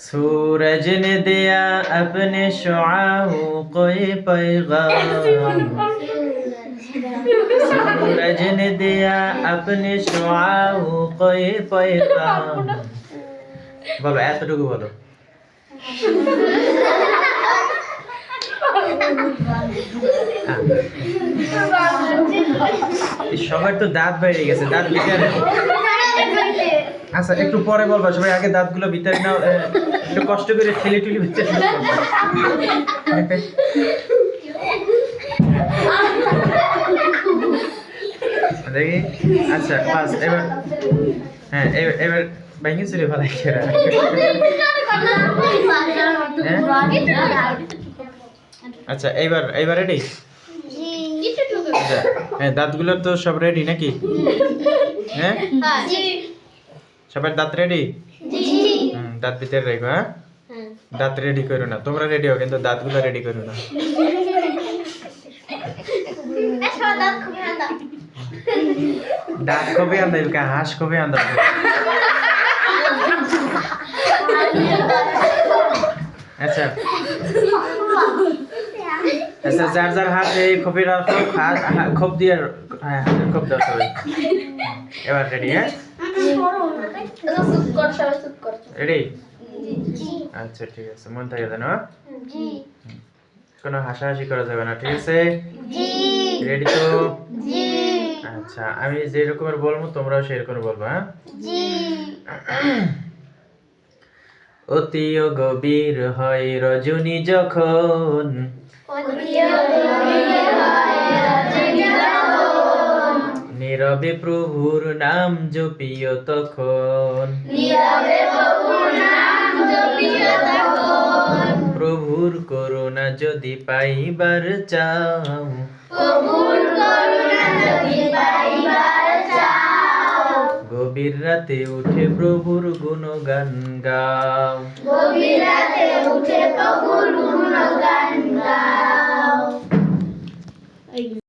सूरज ने दिया अपने शुआओं कोई पैगाम सूरज ने दिया अपने शुआओं कोई पैगाम বলো এতটুকু বলো এই সবার তো দাঁত বেরিয়ে গেছে দাঁত ভিতরে আচ্ছা একটু পরে বলবা সবাই আগে দাঁতগুলো ভিতরে নাও একটু কষ্ট করে ঠেলে টুলি ভিতরে। দেখি। আচ্ছা বাস এবার হ্যাঁ এবার এবার ব্যাংকিং চুরি ভালো খেরা আচ্ছা এইবার এইবার রেডি আচ্ছা হ্যাঁ দাঁতগুলো তো সব রেডি নাকি? হ্যাঁ? সবার দাঁত রেডি হুম দাঁত ভিতরে রাখো হ্যাঁ? দাঁত রেডি করো না তোমরা রেডি হও কিন্তু দাঁতগুলো রেডি করো না। দাঁত কবে আনতে হাঁস কবে আনতে আচ্ছা। আচ্ছা যার যার হাত এই খোপে রাখো হাত হা- খোপ দিয়ে হ্যাঁ খোপ দাও সবাই এবার রেডি হ্যাঁ? রেডি আচ্ছা ঠিক আছে মন থাকে জানো? কোনো হাসাহাসি করা যাবে না ঠিক আছে? রেডি তো? আচ্ছা আমি যে রকমের বলব তোমরাও সেরকম বলব হ্যাঁ? অতি গভীর হয় রজনী যখন। নীরবে প্রভুর নাম জপিও তখন। প্রভুর করুণা যদি পাইবার চাও। গভীর রাতে উঠে প্রভুর গুণগান গাও। গভীর রাতে উঠে প্রভুর গুণগান